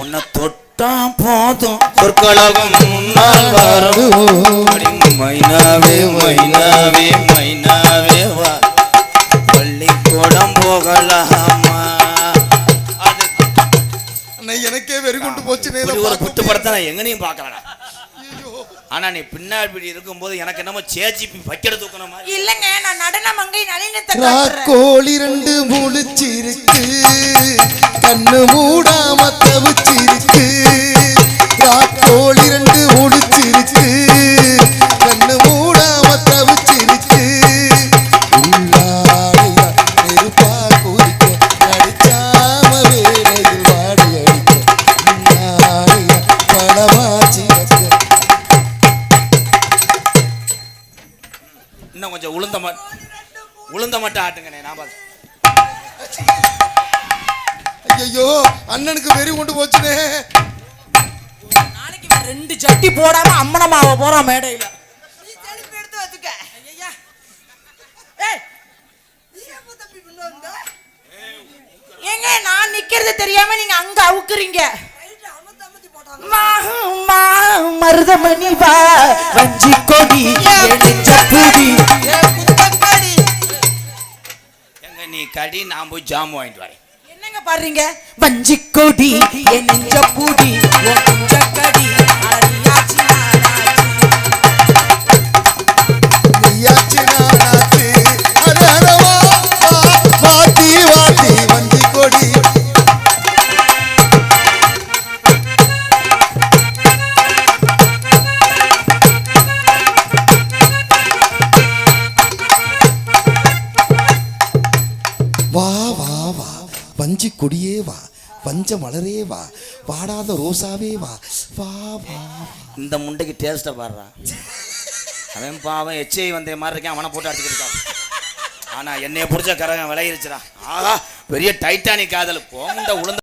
உன்னை தொட்டா போதும். சொற்கலகம் முன்னால் வரும் மைனாவே மைனாவே மைனாவே வா. பள்ளிக்கூடம் போகலாமா? எனக்கே வெறி கொண்டு இப்படி ஒரு குத்து படத்தை நான் எங்கனையும் பார்க்கலடா. ஆனா நீ பின்னாடி இப்படி இருக்கும்போது எனக்கு என்னமோ சேச்சி பக்கெட தூக்கணும் மாதிரி இல்லங்க நான் நடன மங்கை நளினத்தை ராக்கோழி ரெண்டு முழிச்சிருக்கு. கண்ணு மூடாம தவிச்சிருக்கு ராக்கோழி ரெண்டு முழிச்சிருக்கு கண்ணு மூடாம தவிச்சிருக்கு உள்ளாடையா நெருப்பா குதிக்க நடிச்சாம வேலையில் வாடி அடிக்க. உள்ளாடையா இன்னும் கொஞ்சம் உளுந்த மட் உளுந்த மட்டும் ஆட்டுங்கண்ணே நான் பார்த்து. ஐயோ அண்ணனுக்கு வெறி கொண்டு போச்சுனே. நாளைக்கு ரெண்டு ஜட்டி போடாம அம்மனமாவ போறான் மேடையில. எடுத்து வச்சுக்க. ஐயா ஏய் ஏங்க நான் நிக்கிறது தெரியாம நீங்க அங்க அவுக்குறீங்க. மருதமணி வா. வஞ்சி கொடி நீ கடி நான் போய் ஜாம் வாங்கிட்டு வரேன். பாடுறீங்க? வஞ்சி கொடி என் நெஞ்ச பூடி கடி. வா வா வா. வஞ்சி கொடியே வா வஞ்ச மலரே வா வாடாத ரோசாவே வா வா வா. இந்த முண்டைக்கு டேஸ்ட்டை பாடுறான் அவன் பாவன் எச்ஐ வந்த மாதிரி இருக்கேன் அவனை போட்டு அடிச்சுக்கிட்டான் ஆனா என்னைய பிடிச்ச கரகம் விளையிருச்சுடா. ஆஹா பெரிய டைட்டானிக் காதல் போந்த உளுந்த